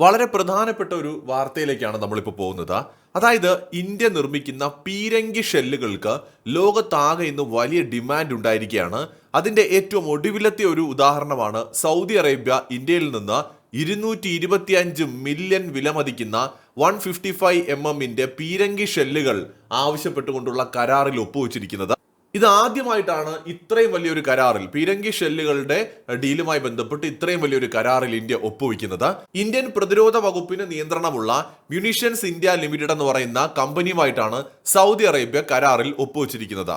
വളരെ പ്രധാനപ്പെട്ട ഒരു വാർത്തയിലേക്കാണ് നമ്മളിപ്പോൾ പോകുന്നത്. അതായത് ഇന്ത്യ നിർമ്മിക്കുന്ന പീരങ്കി ഷെല്ലുകൾക്ക് ലോകത്താകെ ഇന്ന് വലിയ ഡിമാൻഡ് ഉണ്ടായിരിക്കുകയാണ്. അതിന്റെ ഏറ്റവും ഒടുവിലത്തെ ഒരു ഉദാഹരണമാണ് സൗദി അറേബ്യ ഇന്ത്യയിൽ നിന്ന് ഇരുന്നൂറ്റി ഇരുപത്തിയഞ്ച് മില്യൺ വിലമതിക്കുന്ന വൺ ഫിഫ്റ്റി ഫൈവ് എം എമ്മിന്റെ പീരങ്കി ഷെല്ലുകൾ ആവശ്യപ്പെട്ടുകൊണ്ടുള്ള കരാറിൽ ഒപ്പുവെച്ചിരിക്കുന്നത്. ഇത് ആദ്യമായിട്ടാണ് ഇത്രയും വലിയൊരു കരാറിൽ പീരങ്കി ഷെല്ലുകളുടെ ഡീലുമായി ബന്ധപ്പെട്ട് ഇത്രയും വലിയൊരു കരാറിൽ ഇന്ത്യ ഒപ്പുവെക്കുന്നത്. ഇന്ത്യൻ പ്രതിരോധ വകുപ്പിന് നിയന്ത്രണമുള്ള മ്യൂണീഷ്യൻസ് ഇന്ത്യ ലിമിറ്റഡ് എന്ന് പറയുന്ന കമ്പനിയുമായിട്ടാണ് സൗദി അറേബ്യ കരാറിൽ ഒപ്പുവെച്ചിരിക്കുന്നത്.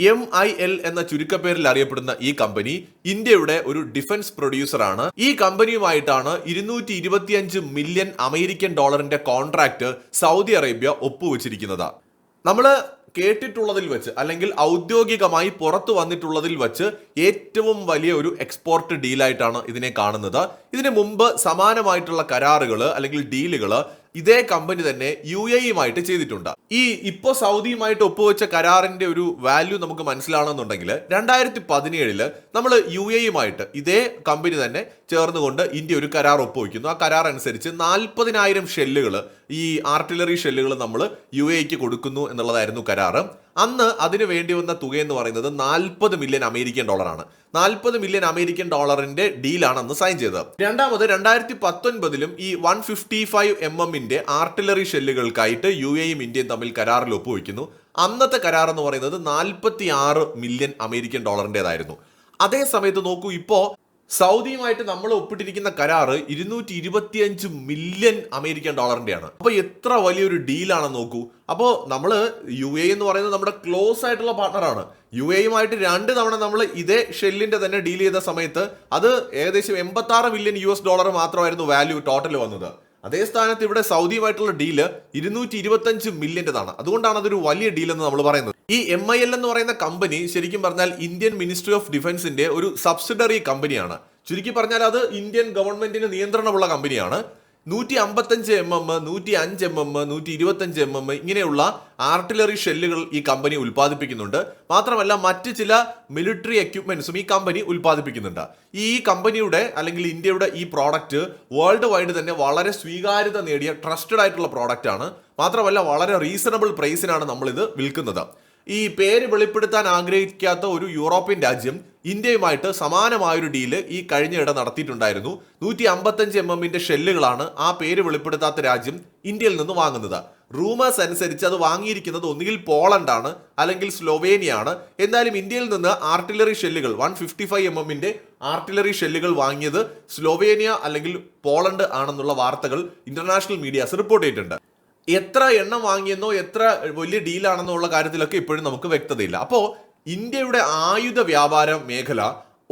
എം ഐ എൽ എന്ന ചുരുക്കപ്പേരിൽ അറിയപ്പെടുന്ന ഈ കമ്പനി ഇന്ത്യയുടെ ഒരു ഡിഫൻസ് പ്രൊഡ്യൂസറാണ്. ഈ കമ്പനിയുമായിട്ടാണ് ഇരുന്നൂറ്റി ഇരുപത്തിയഞ്ച് മില്യൺ അമേരിക്കൻ ഡോളറിന്റെ കോൺട്രാക്ട് സൗദി അറേബ്യ ഒപ്പുവെച്ചിരിക്കുന്നത്. നമ്മൾ കേട്ടിട്ടുള്ളതിൽ വെച്ച് അല്ലെങ്കിൽ ഔദ്യോഗികമായി പുറത്തു വന്നിട്ടുള്ളതിൽ വെച്ച് ഏറ്റവും വലിയ ഒരു എക്സ്പോർട്ട് ഡീലായിട്ടാണ് ഇതിനെ കാണുന്നത്. ഇതിന് മുമ്പ് സമാനമായിട്ടുള്ള കരാറുകൾ അല്ലെങ്കിൽ ഡീലുകൾ ഇതേ കമ്പനി തന്നെ യു എയുമായിട്ട് ചെയ്തിട്ടുണ്ട്. ഈ ഇപ്പോൾ സൗദിയുമായിട്ട് ഒപ്പുവെച്ച കരാറിന്റെ ഒരു വാല്യൂ നമുക്ക് മനസ്സിലാണെന്നുണ്ടെങ്കിൽ രണ്ടായിരത്തി പതിനേഴിൽ നമ്മൾ യു എയുമായിട്ട് ഇതേ കമ്പനി തന്നെ ചേർന്നുകൊണ്ട് ഇന്ത്യ ഒരു കരാർ ഒപ്പുവെക്കുന്നു. ആ കരാർ അനുസരിച്ച് നാൽപ്പതിനായിരം ഷെല്ലുകൾ ഈ ആർട്ടിലറി ഷെല്ലുകൾ നമ്മൾ യു എക്ക് കൊടുക്കുന്നു എന്നുള്ളതായിരുന്നു കരാറ്. അന്ന് അതിന് വേണ്ടി വന്ന തുക എന്ന് പറയുന്നത് നാൽപ്പത് മില്യൺ അമേരിക്കൻ ഡോളറാണ്. നാൽപ്പത് മില്യൺ അമേരിക്കൻ ഡോളറിന്റെ ഡീലാണ് അന്ന് സൈൻ ചെയ്തത്. രണ്ടാമത് രണ്ടായിരത്തി പത്തൊൻപതിലും ഈ വൺ ഫിഫ്റ്റി ഫൈവ് എം എമ്മിന്റെ ആർട്ടിലറി ഷെല്ലുകൾക്കായിട്ട് യു എയും ഇന്ത്യയും തമ്മിൽ കരാറിൽ ഒപ്പുവെക്കുന്നു. അന്നത്തെ കരാർ എന്ന് പറയുന്നത് നാൽപ്പത്തി ആറ് മില്യൺ അമേരിക്കൻ ഡോളറിന്റെതായിരുന്നു അതേ സമയത്ത് നോക്കൂ ഇപ്പോ സൗദിയുമായിട്ട് നമ്മൾ ഒപ്പിട്ടിരിക്കുന്ന കരാർ ഇരുന്നൂറ്റി ഇരുപത്തിയഞ്ച് മില്യൺ അമേരിക്കൻ ഡോളറിന്റെയാണ്. അപ്പോൾ എത്ര വലിയൊരു ഡീലാണെന്ന് നോക്കൂ. അപ്പോൾ നമ്മൾ യു എ എന്ന് പറയുന്നത് നമ്മുടെ ക്ലോസ് ആയിട്ടുള്ള പാർട്ണറാണ്. യു എയുമായിട്ട് രണ്ട് തവണ നമ്മൾ ഇതേ ഷെല്ലിന്റെ തന്നെ ഡീൽ ചെയ്ത സമയത്ത് അത് ഏകദേശം എൺപത്തി മില്യൺ യു ഡോളർ മാത്രമായിരുന്നു വാല്യൂ ടോട്ടൽ വന്നത്. അതേ സ്ഥാനത്ത് ഇവിടെ സൗദിയുമായിട്ടുള്ള ഡീൽ ഇരുന്നൂറ്റി ഇരുപത്തഞ്ച് മില്യന്റെതാണ്. അതുകൊണ്ടാണ് അതൊരു വലിയ ഡീൽ എന്ന് നമ്മൾ പറയുന്നത്. ഈ എം ഐ എൽ എന്ന് പറയുന്ന കമ്പനി ശരിക്കും പറഞ്ഞാൽ ഇന്ത്യൻ മിനിസ്ട്രി ഓഫ് ഡിഫൻസിന്റെ ഒരു സബ്സിഡറി കമ്പനിയാണ്. ചുരുക്കി പറഞ്ഞാൽ അത് ഇന്ത്യൻ ഗവൺമെന്റിന് നിയന്ത്രണമുള്ള കമ്പനിയാണ്. നൂറ്റി അമ്പത്തഞ്ച് എം എം നൂറ്റി അഞ്ച് എം എം നൂറ്റി ഇരുപത്തഞ്ച് എം എം ഇങ്ങനെയുള്ള ആർട്ടിലറി ഷെല്ലുകൾ ഈ കമ്പനി ഉൽപ്പാദിപ്പിക്കുന്നുണ്ട്. മാത്രമല്ല മറ്റ് ചില മിലിറ്ററി എക്യുപ്മെന്റ്സും ഈ കമ്പനി ഉൽപ്പാദിപ്പിക്കുന്നുണ്ട്. ഈ കമ്പനിയുടെ അല്ലെങ്കിൽ ഇന്ത്യയുടെ ഈ പ്രോഡക്റ്റ് വേൾഡ് വൈഡ് തന്നെ വളരെ സ്വീകാര്യത നേടിയ ട്രസ്റ്റഡ് ആയിട്ടുള്ള പ്രോഡക്റ്റ് ആണ്. മാത്രമല്ല വളരെ റീസണബിൾ പ്രൈസിനാണ് നമ്മൾ ഇത് വിൽക്കുന്നത്. ഈ പേര് വെളിപ്പെടുത്താൻ ആഗ്രഹിക്കാത്ത ഒരു യൂറോപ്യൻ രാജ്യം ഇന്ത്യയുമായിട്ട് സമാനമായൊരു ഡീൽ ഈ കഴിഞ്ഞയിടെ നടത്തിയിട്ടുണ്ടായിരുന്നു. നൂറ്റി അമ്പത്തഞ്ച് എം എമ്മിന്റെ ഷെല്ലുകളാണ് ആ പേര് വെളിപ്പെടുത്താത്ത രാജ്യം ഇന്ത്യയിൽ നിന്ന് വാങ്ങുന്നത്. റൂമേഴ്സ് അനുസരിച്ച് അത് വാങ്ങിയിരിക്കുന്നത് ഒന്നുകിൽ പോളണ്ട് ആണ് അല്ലെങ്കിൽ സ്ലോവേനിയാണ് എന്നാലും ഇന്ത്യയിൽ നിന്ന് ആർട്ടിലറി ഷെല്ലുകൾ വൺ ഫിഫ്റ്റി ഫൈവ് എം എമ്മിന്റെ ആർട്ടിലറി ഷെല്ലുകൾ വാങ്ങിയത് സ്ലോവേനിയ അല്ലെങ്കിൽ പോളണ്ട് ആണെന്നുള്ള വാർത്തകൾ ഇന്റർനാഷണൽ മീഡിയാസ് റിപ്പോർട്ട് ചെയ്തിട്ടുണ്ട്. എത്ര എണ്ണം വാങ്ങിയെന്നോ എത്ര വലിയ ഡീലാണെന്നോ ഉള്ള കാര്യത്തിലൊക്കെ ഇപ്പോഴും നമുക്ക് വ്യക്തതയില്ല. അപ്പോൾ ഇന്ത്യയുടെ ആയുധ വ്യാപാര മേഖല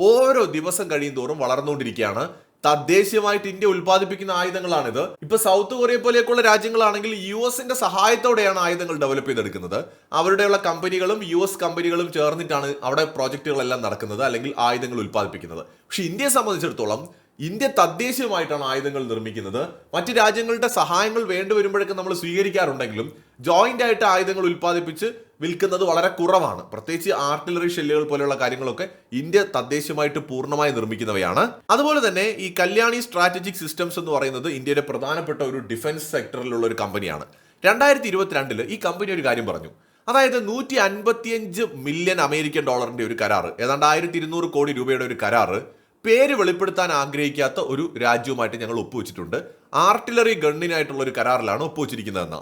ഓരോ ദിവസം കഴിയും തോറും വളർന്നുകൊണ്ടിരിക്കുകയാണ്. തദ്ദേശീയമായിട്ട് ഇന്ത്യ ഉൽപ്പാദിപ്പിക്കുന്ന ആയുധങ്ങളാണിത്. ഇപ്പൊ സൗത്ത് കൊറിയ പോലെയൊക്കെയുള്ള രാജ്യങ്ങളാണെങ്കിൽ യു എസിന്റെ സഹായത്തോടെയാണ് ആയുധങ്ങൾ ഡെവലപ്പ് ചെയ്തെടുക്കുന്നത്. അവരുടെയുള്ള കമ്പനികളും യു എസ് കമ്പനികളും ചേർന്നിട്ടാണ് അവിടെ പ്രോജക്റ്റുകളെല്ലാം നടക്കുന്നത് അല്ലെങ്കിൽ ആയുധങ്ങൾ ഉൽപ്പാദിപ്പിക്കുന്നത്. പക്ഷെ ഇന്ത്യയെ സംബന്ധിച്ചിടത്തോളം ഇന്ത്യ തദ്ദേശീയമായിട്ടാണ് ആയുധങ്ങൾ നിർമ്മിക്കുന്നത്. മറ്റ് രാജ്യങ്ങളുടെ സഹായങ്ങൾ വേണ്ടിവരുമ്പോഴൊക്കെ നമ്മൾ സ്വീകരിക്കാറുണ്ടെങ്കിലും ജോയിന്റ് ആയിട്ട് ആയുധങ്ങൾ ഉൽപ്പാദിപ്പിച്ച് വിൽക്കുന്നത് വളരെ കുറവാണ്. പ്രത്യേകിച്ച് ആർട്ടിലറി ഷെല്ലുകൾ പോലെയുള്ള കാര്യങ്ങളൊക്കെ ഇന്ത്യ തദ്ദേശീയമായിട്ട് പൂർണമായി നിർമ്മിക്കുന്നവയാണ്. അതുപോലെ തന്നെ ഈ കല്യാണി സ്ട്രാറ്റജിക് സിസ്റ്റംസ് എന്ന് പറയുന്നത് ഇന്ത്യയുടെ പ്രധാനപ്പെട്ട ഒരു ഡിഫൻസ് സെക്ടറിലുള്ള ഒരു കമ്പനിയാണ് രണ്ടായിരത്തി ഇരുപത്തിരണ്ടിൽ ഈ കമ്പനി ഒരു കാര്യം പറഞ്ഞു. അതായത് നൂറ്റി അൻപത്തിയഞ്ച് മില്യൺ അമേരിക്കൻ ഡോളറിന്റെ ഒരു കരാറ് ഏതാണ്ട് ആയിരത്തി ഇരുന്നൂറ് കോടി രൂപയുടെ ഒരു കരാറ് പേര് വെളിപ്പെടുത്താൻ ആഗ്രഹിക്കാത്ത ഒരു രാജ്യവുമായിട്ട് ഞങ്ങൾ ഒപ്പുവെച്ചിട്ടുണ്ട്. ആർട്ടിലറി ഗണ്ണിനായിട്ടുള്ള ഒരു കരാറിലാണ് ഒപ്പുവെച്ചിരിക്കുന്നതെന്ന്.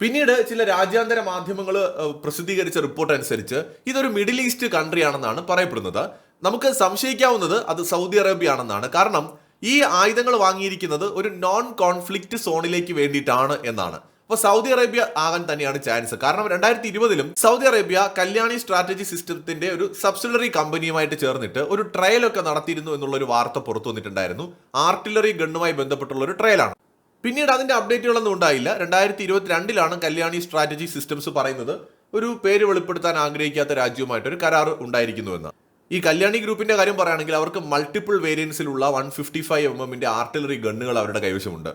പിന്നീട് ചില രാജ്യാന്തര മാധ്യമങ്ങൾ പ്രസിദ്ധീകരിച്ച റിപ്പോർട്ട് അനുസരിച്ച് ഇതൊരു മിഡിൽ ഈസ്റ്റ് കൺട്രി ആണെന്നാണ് പറയപ്പെടുന്നത്. നമുക്ക് സംശയിക്കാവുന്നത് അത് സൗദി അറേബ്യ ആണെന്നാണ് കാരണം ഈ ആയുധങ്ങൾ വാങ്ങിയിരിക്കുന്നത് ഒരു നോൺ കോൺഫ്ലിക്റ്റ് സോണിലേക്ക് വേണ്ടിയിട്ടാണ് എന്നാണ്. അപ്പോൾ സൗദി അറേബ്യ ആകാൻ തന്നെയാണ് ചാൻസ് കാരണം രണ്ടായിരത്തി ഇരുപതിലും സൗദി അറേബ്യ കല്യാണി സ്ട്രാറ്റജി സിസ്റ്റത്തിന്റെ ഒരു സബ്സിഡറി കമ്പനിയുമായിട്ട് ചേർന്നിട്ട് ഒരു ട്രയൽ ഒക്കെ നടത്തിയിരുന്നു എന്നുള്ള ഒരു വാർത്ത പുറത്തു വന്നിട്ടുണ്ടായിരുന്നു. ആർട്ടിലറി ഗണ്ണുമായി ബന്ധപ്പെട്ടുള്ള ഒരു ട്രയലാണ് പിന്നീട് അതിന്റെ അപ്ഡേറ്റുകളൊന്നും ഉണ്ടായില്ല. രണ്ടായിരത്തി ഇരുപത്തിരണ്ടിലാണ് കല്യാണി സ്ട്രാറ്റജി സിസ്റ്റംസ് പറയുന്നത് ഒരു പേര് വെളിപ്പെടുത്താൻ ആഗ്രഹിക്കാത്ത രാജ്യവുമായിട്ട് ഒരു കരാർ ഉണ്ടായിരിക്കുന്നുവെന്ന് ഈ കല്യാണി ഗ്രൂപ്പിന്റെ കാര്യം പറയുകയാണെങ്കിൽ അവർക്ക് മൾട്ടിപ്പിൾ വേരിയൻസിലുള്ള വൺ ഫിഫ്റ്റി ഫൈവ് എം എമ്മിന്റെ ആർട്ടിലറി ഗണ്ണുകൾ അവരുടെ കൈവശമുണ്ട്.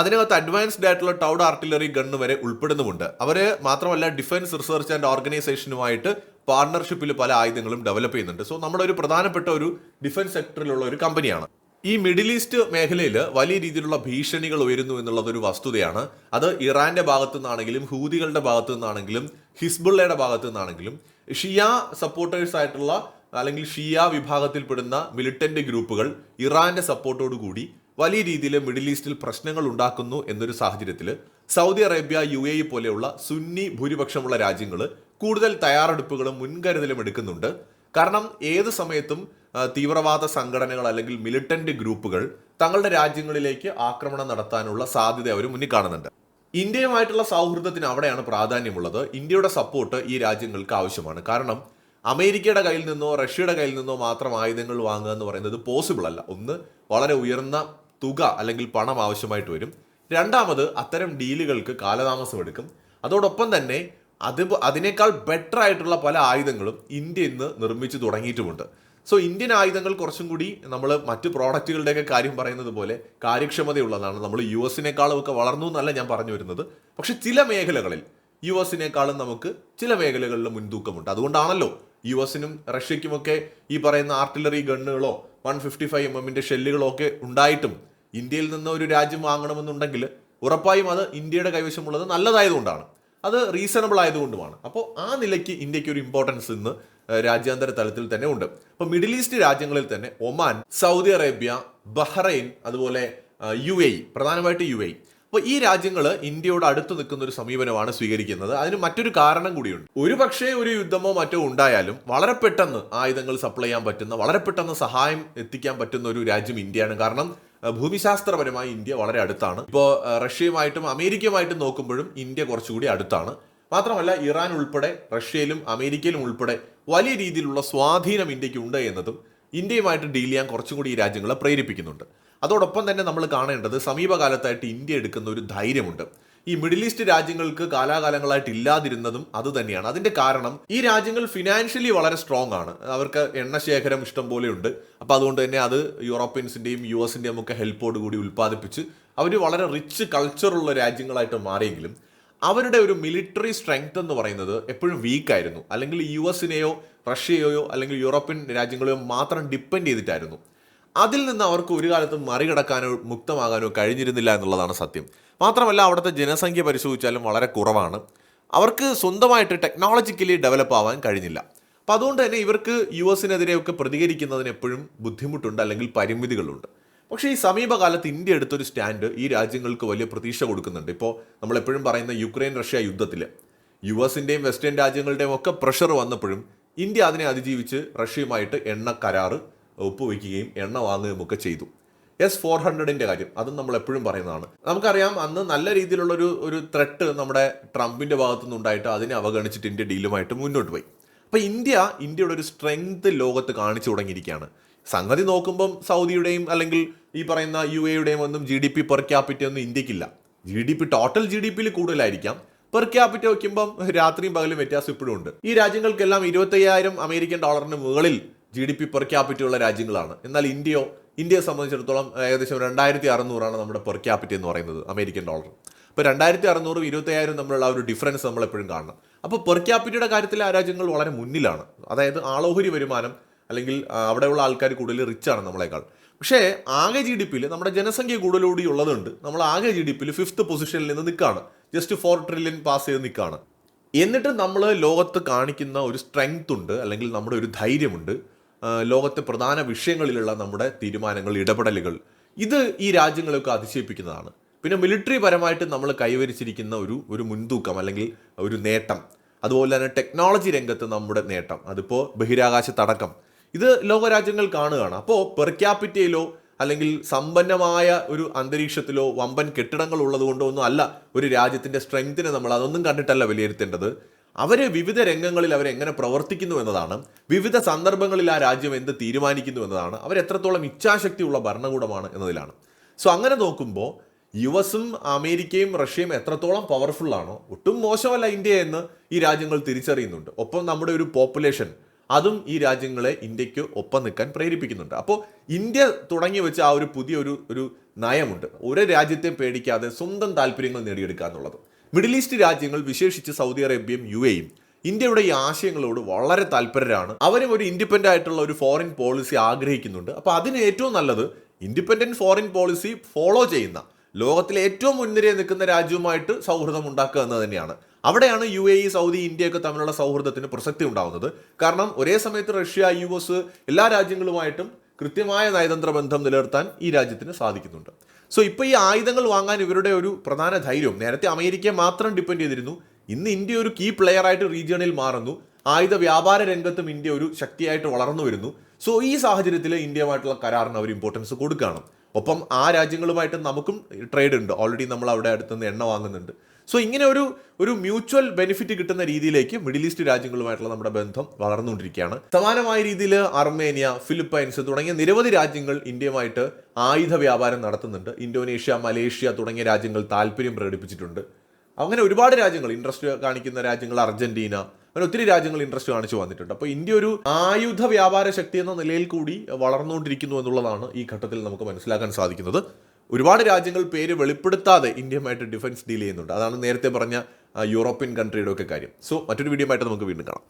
അതിനകത്ത് അഡ്വാൻസ്ഡ് ആയിട്ടുള്ള ടൗഡ് ആർട്ടിലറി ഗണ്ണ് വരെ ഉൾപ്പെടുന്നുമുണ്ട്. അവർ മാത്രമല്ല ഡിഫൻസ് റിസർച്ച് ആൻഡ് ഓർഗനൈസേഷനുമായിട്ട് പാർട്ണർഷിപ്പിൽ പല ആയുധങ്ങളും ഡെവലപ്പ് ചെയ്യുന്നുണ്ട്. സോ നമ്മുടെ ഒരു പ്രധാനപ്പെട്ട ഒരു ഡിഫൻസ് സെക്ടറിലുള്ള ഒരു കമ്പനിയാണ് ഈ മിഡിൽ ഈസ്റ്റ് മേഖലയിൽ വലിയ രീതിയിലുള്ള ഭീഷണികൾ ഉയരുന്നു എന്നുള്ളത് ഒരു വസ്തുതയാണ്. അത് ഇറാന്റെ ഭാഗത്തു നിന്നാണെങ്കിലും ഹൂതികളുടെ ഭാഗത്തു നിന്നാണെങ്കിലും ഹിസ്ബുള്ളയുടെ ഭാഗത്തു നിന്നാണെങ്കിലും ഷിയ സപ്പോർട്ടേഴ്സ് ആയിട്ടുള്ള അല്ലെങ്കിൽ ഷിയ വിഭാഗത്തിൽപ്പെടുന്ന മിലിറ്റന്റ് ഗ്രൂപ്പുകൾ ഇറാന്റെ സപ്പോർട്ടോടു കൂടി വലിയ രീതിയിൽ മിഡിൽ ഈസ്റ്റിൽ പ്രശ്നങ്ങൾ ഉണ്ടാക്കുന്നു എന്നൊരു സാഹചര്യത്തിൽ സൗദി അറേബ്യ യു എ പോലെയുള്ള സുന്നി ഭൂരിപക്ഷമുള്ള രാജ്യങ്ങൾ കൂടുതൽ തയ്യാറെടുപ്പുകളും മുൻകരുതലും എടുക്കുന്നുണ്ട്. കാരണം ഏത് സമയത്തും തീവ്രവാദ സംഘടനകൾ അല്ലെങ്കിൽ മിലിറ്റന്റ് ഗ്രൂപ്പുകൾ തങ്ങളുടെ രാജ്യങ്ങളിലേക്ക് ആക്രമണം നടത്താനുള്ള സാധ്യത അവർ മുന്നിൽ കാണുന്നുണ്ട്. ഇന്ത്യയുമായിട്ടുള്ള സൗഹൃദത്തിന് അവിടെയാണ് പ്രാധാന്യമുള്ളത്. ഇന്ത്യയുടെ സപ്പോർട്ട് ഈ രാജ്യങ്ങൾക്ക് ആവശ്യമാണ്. കാരണം അമേരിക്കയുടെ കയ്യിൽ നിന്നോ റഷ്യയുടെ കയ്യിൽ നിന്നോ മാത്രം ആയുധങ്ങൾ വാങ്ങുക എന്ന് പറയുന്നത് പോസിബിൾ അല്ല. ഒന്ന് വളരെ ഉയർന്ന തുക അല്ലെങ്കിൽ പണം ആവശ്യമായിട്ട് വരും. രണ്ടാമത് അത്തരം ഡീലുകൾക്ക് കാലതാമസം എടുക്കും. അതോടൊപ്പം തന്നെ അത് അതിനേക്കാൾ ബെറ്റർ ആയിട്ടുള്ള പല ആയുധങ്ങളും ഇന്ത്യ ഇന്ന് നിർമ്മിച്ചു തുടങ്ങിയിട്ടുമുണ്ട്. സോ ഇന്ത്യൻ ആയുധങ്ങൾ കുറച്ചും കൂടി നമ്മൾ മറ്റ് പ്രോഡക്റ്റുകളുടെയൊക്കെ കാര്യം പറയുന്നത് പോലെ കാര്യക്ഷമതയുള്ളതാണ്. നമ്മൾ യു എസിനേക്കാളും ഒക്കെ വളർന്നു എന്നല്ല ഞാൻ പറഞ്ഞു വരുന്നത്. പക്ഷെ ചില മേഖലകളിൽ യു എസിനേക്കാളും നമുക്ക് ചില മേഖലകളിൽ മുൻതൂക്കമുണ്ട്. അതുകൊണ്ടാണല്ലോ യു എസിനും റഷ്യയ്ക്കുമൊക്കെ ഈ പറയുന്ന ആർട്ടിലറി ഗണ്ണുകളോ വൺ ഫിഫ്റ്റി ഫൈവ് എം എമ്മിന്റെ ഷെല്ലുകളോ ഒക്കെ ഉണ്ടായിട്ടും ഇന്ത്യയിൽ നിന്ന് ഒരു രാജ്യം വാങ്ങണമെന്നുണ്ടെങ്കിൽ ഉറപ്പായും അത് ഇന്ത്യയുടെ കൈവശമുള്ളത് നല്ലതായതുകൊണ്ടാണ്. അത് റീസണബിൾ ആയതുകൊണ്ടുമാണ്. അപ്പോൾ ആ നിലയ്ക്ക് ഇന്ത്യയ്ക്ക് ഒരു ഇമ്പോർട്ടൻസ് ഇന്ന് രാജ്യാന്തര തലത്തിൽ തന്നെ ഉണ്ട്. അപ്പോൾ മിഡിൽ ഈസ്റ്റ് രാജ്യങ്ങളിൽ തന്നെ ഒമാൻ സൗദി അറേബ്യ ബഹ്റൈൻ അതുപോലെ യു എ പ്രധാനമായിട്ട് യു എ അപ്പോൾ ഈ രാജ്യങ്ങൾ ഇന്ത്യയോട് അടുത്ത് നിൽക്കുന്ന ഒരു സമീപനമാണ് സ്വീകരിക്കുന്നത്. അതിന് മറ്റൊരു കാരണം കൂടിയുണ്ട്. ഒരു പക്ഷേ ഒരു യുദ്ധമോ മറ്റോ ഉണ്ടായാലും വളരെ പെട്ടെന്ന് ആയുധങ്ങൾ സപ്ലൈ ചെയ്യാൻ പറ്റുന്ന വളരെ പെട്ടെന്ന് സഹായം എത്തിക്കാൻ പറ്റുന്ന ഒരു രാജ്യം ഇന്ത്യയാണ്. കാരണം ഭൂമിശാസ്ത്രപരമായി ഇന്ത്യ വളരെ അടുത്താണ്. ഇപ്പോൾ റഷ്യയുമായിട്ടും അമേരിക്കയുമായിട്ടും നോക്കുമ്പോഴും ഇന്ത്യ കുറച്ചുകൂടി അടുത്താണ്. മാത്രമല്ല ഇറാൻ ഉൾപ്പെടെ റഷ്യയിലും അമേരിക്കയിലും ഉൾപ്പെടെ വലിയ രീതിയിലുള്ള സ്വാധീനം ഇന്ത്യയ്ക്ക് ഉണ്ട് എന്നതും ഇന്ത്യയുമായിട്ട് ഡീൽ ചെയ്യാൻ കുറച്ചും കൂടി ഈ രാജ്യങ്ങളെ പ്രേരിപ്പിക്കുന്നുണ്ട്. അതോടൊപ്പം തന്നെ നമ്മൾ കാണേണ്ടത് സമീപകാലത്തായിട്ട് ഇന്ത്യ എടുക്കുന്ന ഒരു ധൈര്യമുണ്ട്. ഈ മിഡിൽ ഈസ്റ്റ് രാജ്യങ്ങൾക്ക് കാലാകാലങ്ങളായിട്ട് ഇല്ലാതിരുന്നതും അത് തന്നെയാണ് അതിന്റെ കാരണം ഈ രാജ്യങ്ങൾ ഫിനാൻഷ്യലി വളരെ സ്ട്രോങ് ആണ്. അവർക്ക് എണ്ണശേഖരം ഇഷ്ടം പോലെ ഉണ്ട്. അപ്പോൾ അതുകൊണ്ട് തന്നെ അത് യൂറോപ്യൻസിന്റെയും യു എസിന്റെയും ഒക്കെ ഹെൽപ്പോട് കൂടി ഉൽപ്പാദിപ്പിച്ച് അവർ വളരെ റിച്ച് കൾച്ചറുള്ള രാജ്യങ്ങളായിട്ട് മാറിയെങ്കിലും അവരുടെ ഒരു മിലിറ്ററി സ്ട്രെങ്ത് എന്ന് പറയുന്നത് എപ്പോഴും വീക്കായിരുന്നു അല്ലെങ്കിൽ യു എസിനെയോ റഷ്യയെയോ അല്ലെങ്കിൽ യൂറോപ്യൻ രാജ്യങ്ങളെയോ മാത്രം ഡിപ്പെൻഡ് ചെയ്തിട്ടായിരുന്നു. അതിൽ നിന്ന് അവർക്ക് ഒരു കാലത്തും മറികടക്കാനോ മുക്തമാകാനോ കഴിഞ്ഞിരുന്നില്ല എന്നുള്ളതാണ് സത്യം. മാത്രമല്ല അവിടുത്തെ ജനസംഖ്യ പരിശോധിച്ചാലും വളരെ കുറവാണ്. അവർക്ക് സ്വന്തമായിട്ട് ടെക്നോളജിക്കലി ഡെവലപ്പ് ആവാൻ കഴിഞ്ഞില്ല. അപ്പം അതുകൊണ്ട് തന്നെ ഇവർക്ക് യു എസിനെതിരെയൊക്കെ പ്രതികരിക്കുന്നതിന് എപ്പോഴും ബുദ്ധിമുട്ടുണ്ട് അല്ലെങ്കിൽ പരിമിതികളുണ്ട്. പക്ഷേ ഈ സമീപകാലത്ത് ഇന്ത്യ എടുത്തൊരു സ്റ്റാൻഡ് ഈ രാജ്യങ്ങൾക്ക് വലിയ പ്രതീക്ഷ കൊടുക്കുന്നുണ്ട്. ഇപ്പോൾ നമ്മൾ എപ്പോഴും പറയുന്ന യുക്രൈൻ റഷ്യ യുദ്ധത്തിൽ യു എസിന്റെയും വെസ്റ്റേൺ രാജ്യങ്ങളുടെയും ഒക്കെ പ്രഷർ വന്നപ്പോഴും ഇന്ത്യ അതിനെ അതിജീവിച്ച് റഷ്യയുമായിട്ട് എണ്ണ കരാറ് ഒപ്പുവെക്കുകയും എണ്ണ വാങ്ങുകയും ഒക്കെ ചെയ്തു എസ് ഫോർ ഹൺഡ്രഡിന്റെ കാര്യം. അതും നമ്മൾ എപ്പോഴും പറയുന്നതാണ്. നമുക്കറിയാം അന്ന് നല്ല രീതിയിലുള്ളൊരു ഒരു ത്രെട്ട് നമ്മുടെ ട്രംപിന്റെ ഭാഗത്തുനിന്ന് ഉണ്ടായിട്ട് അതിനെ അവഗണിച്ചിട്ട് ഇന്ത്യ ഡീലുമായിട്ട് മുന്നോട്ട് പോയി. അപ്പോൾ ഇന്ത്യ ഇന്ത്യയുടെ ഒരു സ്ട്രെങ്ത് ലോകത്ത് കാണിച്ചു തുടങ്ങിയിരിക്കുകയാണ്. സംഗതി നോക്കുമ്പം സൗദിയുടെയും അല്ലെങ്കിൽ ഈ പറയുന്ന യു എയുടെയും ഒന്നും G D P per capita ഒന്നും ഇന്ത്യക്കില്ല. G D P total G D പിയിൽ കൂടുതലായിരിക്കാം. പെർ ക്യാപിറ്റ വയ്ക്കുമ്പം രാത്രിയും പകലും വ്യത്യാസം ഇപ്പോഴും ഉണ്ട്. ഈ രാജ്യങ്ങൾക്കെല്ലാം ഇരുപത്തയ്യായിരം അമേരിക്കൻ ഡോളറിന് മുകളിൽ G D P per capita ഉള്ള രാജ്യങ്ങളാണ്. എന്നാൽ ഇന്ത്യയോ ഇന്ത്യയെ സംബന്ധിച്ചിടത്തോളം ഏകദേശം രണ്ടായിരത്തി അറുന്നൂറാണ് നമ്മുടെ പെർ ക്യാപിറ്റി എന്ന് പറയുന്നത് അമേരിക്കൻ ഡോളർ ഇപ്പോൾ രണ്ടായിരത്തി അറുന്നൂറും ഇരുപത്തയ്യായിരം തമ്മിലുള്ള ഒരു ഡിഫറൻസ് നമ്മൾ എപ്പോഴും കാണണം. അപ്പോൾ പെർ ക്യാപിറ്റയുടെ കാര്യത്തിൽ ആ രാജ്യങ്ങൾ വളരെ മുന്നിലാണ്. അതായത് ആളോഹരി വരുമാനം അല്ലെങ്കിൽ അവിടെയുള്ള ആൾക്കാർ കൂടുതൽ റിച്ച് ആണ് നമ്മളെക്കാൾ. പക്ഷേ ആകെ ജി ഡി പിയിൽ നമ്മുടെ ജനസംഖ്യ കൂടുതലൂടി ഉള്ളതുണ്ട് നമ്മൾ ആകെ ജി ഡി പിയിൽ ഫിഫ്ത്ത് പൊസിഷനിൽ നിന്ന് നിൽക്കുകയാണ് ജസ്റ്റ് ഫോർ ട്രില്യൺ പാസ് ചെയ്ത് നിൽക്കുകയാണ് എന്നിട്ട് നമ്മൾ ലോകത്ത് കാണിക്കുന്ന ഒരു സ്ട്രെങ്ത് ഉണ്ട് അല്ലെങ്കിൽ നമ്മുടെ ഒരു ധൈര്യമുണ്ട്. ലോകത്തെ പ്രധാന വിഷയങ്ങളിലുള്ള നമ്മുടെ തീരുമാനങ്ങൾ ഇടപെടലുകൾ. ഇത് ഈ രാജ്യങ്ങളൊക്കെ അതിശയിപ്പിക്കുന്നതാണ്. പിന്നെ മിലിറ്ററി പരമായിട്ട് നമ്മൾ കൈവരിച്ചിരിക്കുന്ന ഒരു ഒരു മുൻതൂക്കം അല്ലെങ്കിൽ ഒരു നേട്ടം. അതുപോലെ തന്നെ ടെക്നോളജി രംഗത്ത് നമ്മുടെ നേട്ടം. അതിപ്പോൾ ബഹിരാകാശത്തടക്കം ഇത് ലോകരാജ്യങ്ങൾ കാണുകയാണ്. അപ്പോൾ പെർ ക്യാപിറ്റയിലോ അല്ലെങ്കിൽ സമ്പന്നമായ ഒരു അന്തരീക്ഷത്തിലോ വമ്പൻ കെട്ടിടങ്ങൾ ഉള്ളതുകൊണ്ടോ ഒന്നും അല്ല ഒരു രാജ്യത്തിന്റെ സ്ട്രെങ്ത്തിനെ നമ്മൾ അതൊന്നും കണ്ടിട്ടല്ല വിലയിരുത്തേണ്ടത്. അവർ വിവിധ രംഗങ്ങളിൽ അവരെങ്ങനെ പ്രവർത്തിക്കുന്നു എന്നതാണ് വിവിധ സന്ദർഭങ്ങളിൽ ആ രാജ്യം എന്ത് തീരുമാനിക്കുന്നു എന്നതാണ് അവർ എത്രത്തോളം ഇച്ഛാശക്തിയുള്ള ഭരണകൂടമാണ് എന്നതിലാണ്. സോ അങ്ങനെ നോക്കുമ്പോൾ യു എസും അമേരിക്കയും റഷ്യയും എത്രത്തോളം പവർഫുൾ ആണോ ഒട്ടും മോശമല്ല ഇന്ത്യ എന്ന് ഈ രാജ്യങ്ങൾ തിരിച്ചറിയുന്നുണ്ട്. ഒപ്പം നമ്മുടെ ഒരു പോപ്പുലേഷൻ അതും ഈ രാജ്യങ്ങളെ ഇന്ത്യയ്ക്ക് ഒപ്പം നിൽക്കാൻ പ്രേരിപ്പിക്കുന്നുണ്ട്. അപ്പോൾ ഇന്ത്യ തുടങ്ങി വെച്ച ആ ഒരു പുതിയ ഒരു ഒരു നയമുണ്ട്. ഒരു രാജ്യത്തെ പേടിക്കാതെ സ്വന്തം താല്പര്യങ്ങൾ നേടിയെടുക്കുക എന്നുള്ളത് മിഡിൽ ഈസ്റ്റ് രാജ്യങ്ങൾ വിശേഷിച്ച് സൗദി അറേബ്യയും യു എയും ഇന്ത്യയുടെ ഈ ആശയങ്ങളോട് വളരെ താല്പര്യരാണ്. അവരും ഒരു ഇൻഡിപെൻഡന്റ് ആയിട്ടുള്ള ഒരു ഫോറിൻ പോളിസി ആഗ്രഹിക്കുന്നുണ്ട്. അപ്പോൾ അതിന് ഏറ്റവും നല്ലത് ഇൻഡിപെൻഡന്റ് ഫോറിൻ പോളിസി ഫോളോ ചെയ്യുന്ന ലോകത്തിലെ ഏറ്റവും മുൻനിരയിൽ നിൽക്കുന്ന രാജ്യവുമായിട്ട് സൗഹൃദം ഉണ്ടാക്കുക എന്ന് തന്നെയാണ്. അവിടെയാണ് യു എ ഇ സൗദി ഇന്ത്യയൊക്കെ തമ്മിലുള്ള സൗഹൃദത്തിന് പ്രസക്തി ഉണ്ടാകുന്നത് കാരണം ഒരേ സമയത്ത് റഷ്യ യു എസ് എല്ലാ രാജ്യങ്ങളുമായിട്ടും കൃത്യമായ നയതന്ത്ര ബന്ധം നിലനിർത്താൻ ഈ രാജ്യത്തിന് സാധിക്കുന്നുണ്ട്. സോ ഇപ്പോൾ ഈ ആയുധങ്ങൾ വാങ്ങാൻ ഇവരുടെ ഒരു പ്രധാന ധൈര്യം. നേരത്തെ അമേരിക്കയെ മാത്രം ഡിപ്പെൻഡ് ചെയ്തിരുന്നു. ഇന്ന് ഇന്ത്യ ഒരു കീ പ്ലെയർ ആയിട്ട് റീജിയണിൽ മാറുന്നു. ആയുധ വ്യാപാര രംഗത്തും ഇന്ത്യ ഒരു ശക്തിയായിട്ട് വളർന്നു വരുന്നു. സോ ഈ സാഹചര്യത്തിൽ ഇന്ത്യയുമായിട്ടുള്ള കരാറിന് അവർ ഇമ്പോർട്ടൻസ് കൊടുക്കുകയാണ് ഒപ്പം ആ രാജ്യങ്ങളുമായിട്ട് നമുക്കും ട്രേഡ് ഉണ്ട്. ഓൾറെഡി നമ്മൾ അവിടെ അടുത്തുനിന്ന് എണ്ണ വാങ്ങുന്നുണ്ട്. സോ ഇങ്ങനെ ഒരു ഒരു മ്യൂച്വൽ ബെനിഫിറ്റ് കിട്ടുന്ന രീതിയിലേക്ക് മിഡിൽ ഈസ്റ്റ് രാജ്യങ്ങളുമായിട്ടുള്ള നമ്മുടെ ബന്ധം വളർന്നുകൊണ്ടിരിക്കുകയാണ്. സമാനമായ രീതിയിൽ അർമേനിയ ഫിലിപ്പൈൻസ് തുടങ്ങിയ നിരവധി രാജ്യങ്ങൾ ഇന്ത്യയുമായിട്ട് ആയുധ വ്യാപാരം നടത്തുന്നുണ്ട്. ഇന്തോനേഷ്യ മലേഷ്യ തുടങ്ങിയ രാജ്യങ്ങൾ താല്പര്യം പ്രകടിപ്പിച്ചിട്ടുണ്ട്. അങ്ങനെ ഒരുപാട് രാജ്യങ്ങൾ ഇൻട്രസ്റ്റ് കാണിക്കുന്ന രാജ്യങ്ങൾ അർജന്റീന അങ്ങനെ ഒത്തിരി രാജ്യങ്ങൾ ഇൻട്രസ്റ്റ് കാണിച്ചു വന്നിട്ടുണ്ട്. അപ്പോൾ ഇന്ത്യ ഒരു ആയുധ വ്യാപാര ശക്തി എന്ന നിലയിൽ കൂടി വളർന്നുകൊണ്ടിരിക്കുന്നു എന്നുള്ളതാണ് ഈ ഘട്ടത്തിൽ നമുക്ക് മനസ്സിലാക്കാൻ സാധിക്കുന്നത്. ഒരുപാട് രാജ്യങ്ങൾ പേര് വെളിപ്പെടുത്താതെ ഇന്ത്യയുമായിട്ട് ഡിഫൻസ് ഡീൽ ചെയ്യുന്നുണ്ട്. അതാണ് നേരത്തെ പറഞ്ഞ യൂറോപ്യൻ കൺട്രിയുടെ ഒക്കെ കാര്യം. സോ മറ്റൊരു വീഡിയോ ആയിട്ട് നമുക്ക് വീണ്ടും കാണാം.